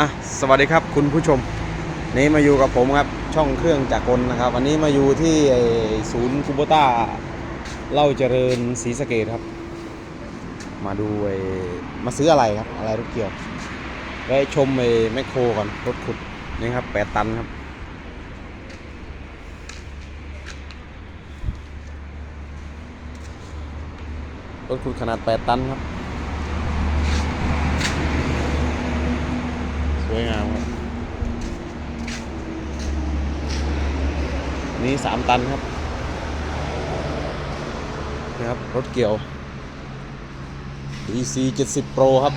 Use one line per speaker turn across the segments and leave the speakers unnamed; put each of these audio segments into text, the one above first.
อะสวัสดีครับคุณผู้ชม นี่มาอยู่กับผมครับช่องเครื่องจักรกลนะครับ วันนี้มาอยู่ที่ไอ้ศูนย์คูโบต้าเล่าเจริญศรีสะเกดครับ มาดูไอ้มาซื้ออะไรครับ อะไรรถเกี่ยวไปชมไอ้แมคโครก่อนรถขุดนี่ครับแปดตันครับ รถขุดขนาด8ตันครับ สวยงามครับนี่3ตันครับนะครับ รถเกี่ยว EC 70 Pro ครับ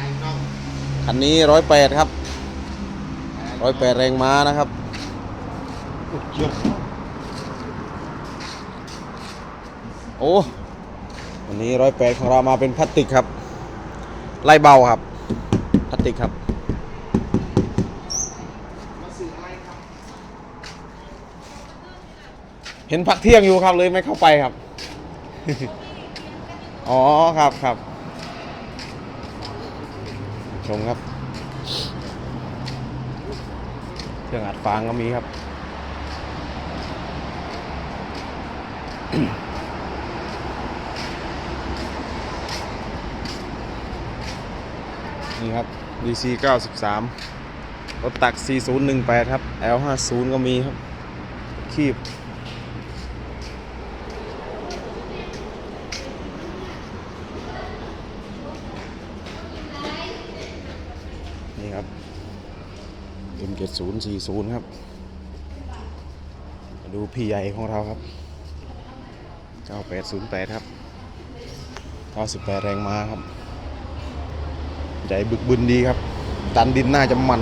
คันนี้108ครับ108แรงม้านะครับโอ้วันนี้ร้อยแปดของเรามาเป็นพลาสติกครับ ไล่เบาครับ พลาสติกครับ เห็นพักเที่ยงอยู่ครับเลยไม่เข้าไปครับ อ๋อครับครับ ชมครับ เครื่องอัดฟางก็มีครับ นี่ครับ DC 93รถตัก 4018 ครับ L50 ก็มีครับ คีบ นี่ครับ M7040 ครับ ดูพี่ใหญ่ของเราครับ 9808 ครับ 98 แรงม้าครับ ใหญ่บึกบึนดีครับ ดันดินน่าจะมัน